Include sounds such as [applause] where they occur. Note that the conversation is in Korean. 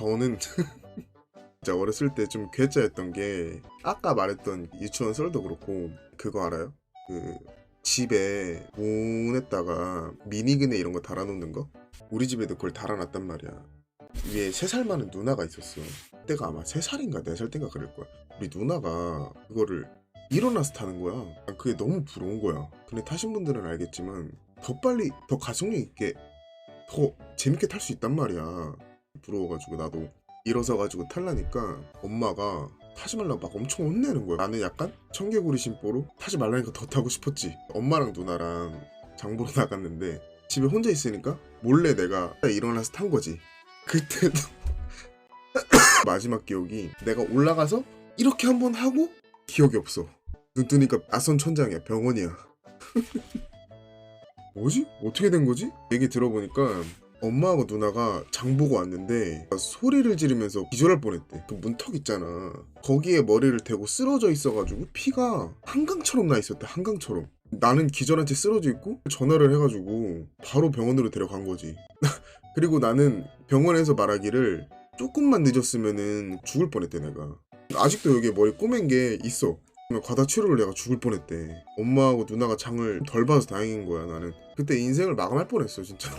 저는 [laughs] 진짜 어렸을 때 좀 괴짜였던 게 아까 말했던 유치원 썰도 그렇고 그거 알아요? 그 집에 문에다가 미니그네 이런 거 달아놓는 거? 우리 집에도 그걸 달아놨단 말이야. 위에 3살 많은 누나가 있었어. 그때가 아마 3살인가 4살 땐가 그럴 거야. 우리 누나가 그거를 일어나서 타는 거야. 난 그게 너무 부러운 거야. 근데 타신 분들은 알겠지만 더 빨리 더 가속력 있게 더 재밌게 탈 수 있단 말이야. 부러워가지고 나도 일어서 가지고 탈라니까 엄마가 타지 말라고 막 엄청 혼내는 거야. 나는 약간 청개구리 심보로 타지 말라니까 더 타고 싶었지. 엄마랑 누나랑 장보러 [laughs] 나갔는데 집에 혼자 있으니까 몰래 내가 일어나서 탄 거지. 그때도 [laughs] 마지막 기억이 내가 올라가서 이렇게 한번 하고 기억이 없어. 눈 뜨니까 낯선 천장이야. 병원이야. [laughs] 뭐지? 어떻게 된 거지? 얘기 들어보니까 엄마하고 누나가 장 보고 왔는데 소리를 지르면서 기절할 뻔했대. 그 문턱 있잖아. 거기에 머리를 대고 쓰러져 있어가지고 피가 한강처럼 나 있었대. 한강처럼. 나는 기절한 채 쓰러져 있고 전화를 해가지고 바로 병원으로 데려간 거지. [laughs] 그리고 나는 병원에서 말하기를 조금만 늦었으면은 죽을 뻔했대 내가. 아직도 여기에 머리 꼬맨 게 있어. 과다 치료를 내가 죽을 뻔했대. 엄마하고 누나가 장을 덜 봐서 다행인 거야 나는. 그때 인생을 마감할 뻔했어 진짜.